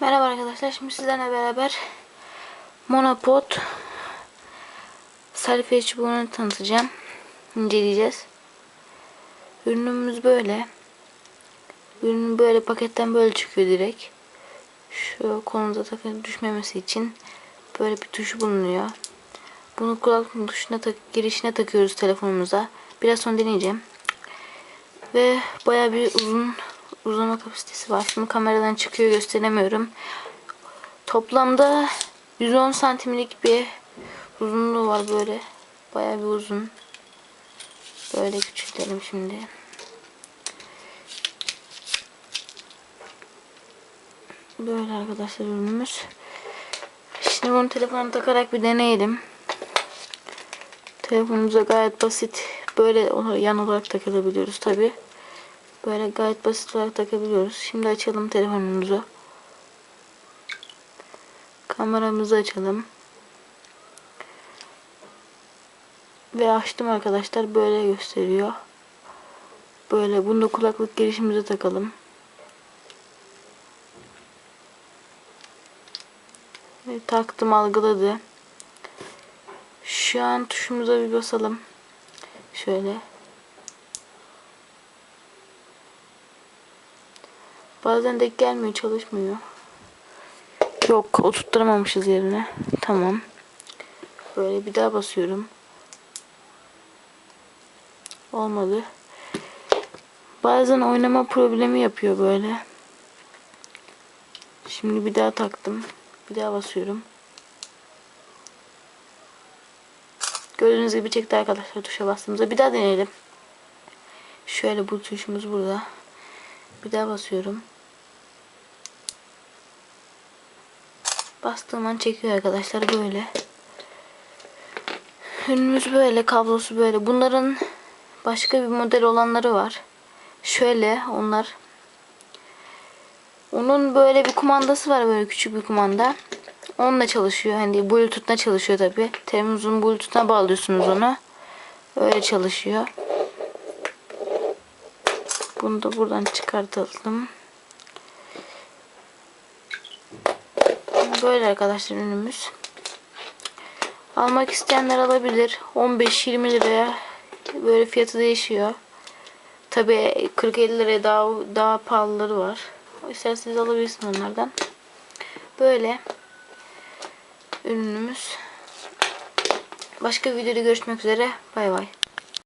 Merhaba arkadaşlar. Şimdi sizlerle beraber Monopod Selfie çubuğunu tanıtacağım. İnceleyeceğiz. Ürünümüz böyle. Ürün böyle paketten böyle çıkıyor direkt. Şu konuda takı düşmemesi için böyle bir tuşu bulunuyor. Bunu kulaklık tuşuna tak girişine takıyoruz telefonumuza. Biraz sonra deneyeceğim. Ve baya bir uzun uzama kapasitesi var. Şimdi kameradan çıkıyor gösteremiyorum. Toplamda 110 santimlik bir uzunluğu var böyle. Baya bir uzun. Böyle küçültelim şimdi. Böyle arkadaşlar ürünümüz. Şimdi bunu telefona takarak bir deneyelim. Telefonumuza gayet basit. Böyle yan olarak takabiliyoruz tabi. Böyle gayet basit olarak takabiliyoruz. Şimdi açalım telefonumuzu. Kameramızı açalım. Ve açtım arkadaşlar. Böyle gösteriyor. Böyle bunu da kulaklık girişimize takalım. Ve taktım algıladı. Şu an tuşumuza bir basalım. Şöyle. Bazen denk gelmiyor, çalışmıyor. Yok, oturtturamamışız yerine. Tamam. Böyle bir daha basıyorum. Olmadı. Bazen oynama problemi yapıyor böyle. Şimdi bir daha taktım. Bir daha basıyorum. Gördüğünüz gibi çekti arkadaşlar tuşa bastığımızda. Bir daha deneyelim. Şöyle bu tuşumuz burada. Bir daha basıyorum. Bastığım an çekiyor arkadaşlar böyle. Ürünümüz böyle, kablosu böyle. Bunların başka bir model olanları var. Şöyle onlar. Onun böyle bir kumandası var böyle küçük bir kumanda. Onunla çalışıyor. Hani Bluetooth'la çalışıyor tabi. Televizyonun Bluetooth'una bağlıyorsunuz onu. Öyle çalışıyor. Bunu da buradan çıkartalım. Böyle arkadaşlar ürünümüz. Almak isteyenler alabilir. 15-20 liraya böyle fiyatı değişiyor. Tabi 40-50 liraya daha daha pahalıları var. İsterseniz alabilirsiniz onlardan. Böyle ürünümüz. Başka videoda görüşmek üzere. Bay bay.